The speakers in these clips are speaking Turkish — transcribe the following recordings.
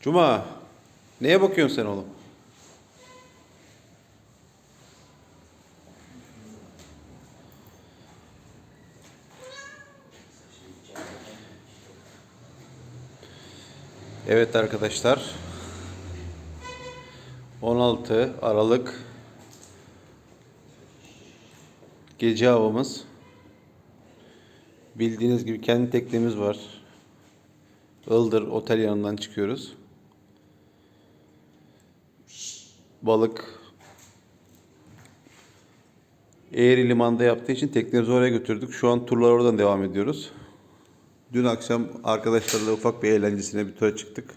Cuma. Neye bakıyorsun sen oğlum? Evet arkadaşlar. 16 Aralık gece havamız. Bildiğiniz gibi kendi teknemiz var. Ildır otel yanından çıkıyoruz. Balık Eğri limanda yaptığı için teknemizi oraya götürdük. Şu an turlar oradan devam ediyoruz. Dün akşam arkadaşlarla ufak bir eğlencesine bir tura çıktık.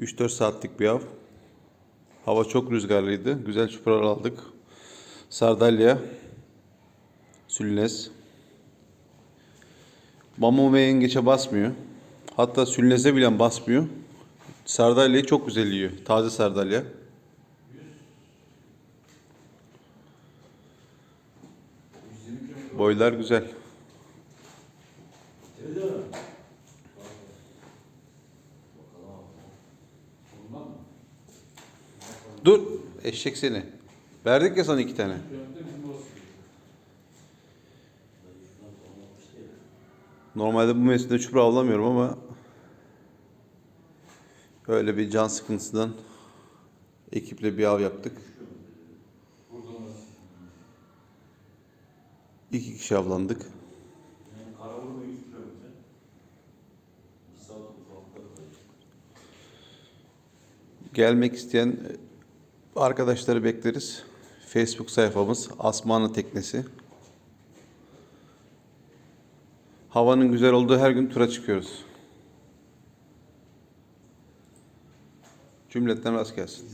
3-4 saatlik bir av. Hava çok rüzgarlıydı. Güzel çupralar aldık. Sardalya, Sülnes. Mamo ve yengeçe basmıyor. Hatta Sülnes'e bile basmıyor. Sardalya'yı çok güzel yiyor. Taze sardalya. Boylar güzel. Dur eşek seni. Verdik ya sana iki tane. Normalde bu mevsimde çupra avlamıyorum ama öyle bir can sıkıntısından ekiple bir av yaptık. İki kişi avlandık. Karavurma 100 kilometre. Bir saat uzaklıkta. Gelmek isteyen arkadaşları bekleriz. Facebook sayfamız Asmanı Teknesi. Havanın güzel olduğu her gün tura çıkıyoruz. Cümletten rast gelsin.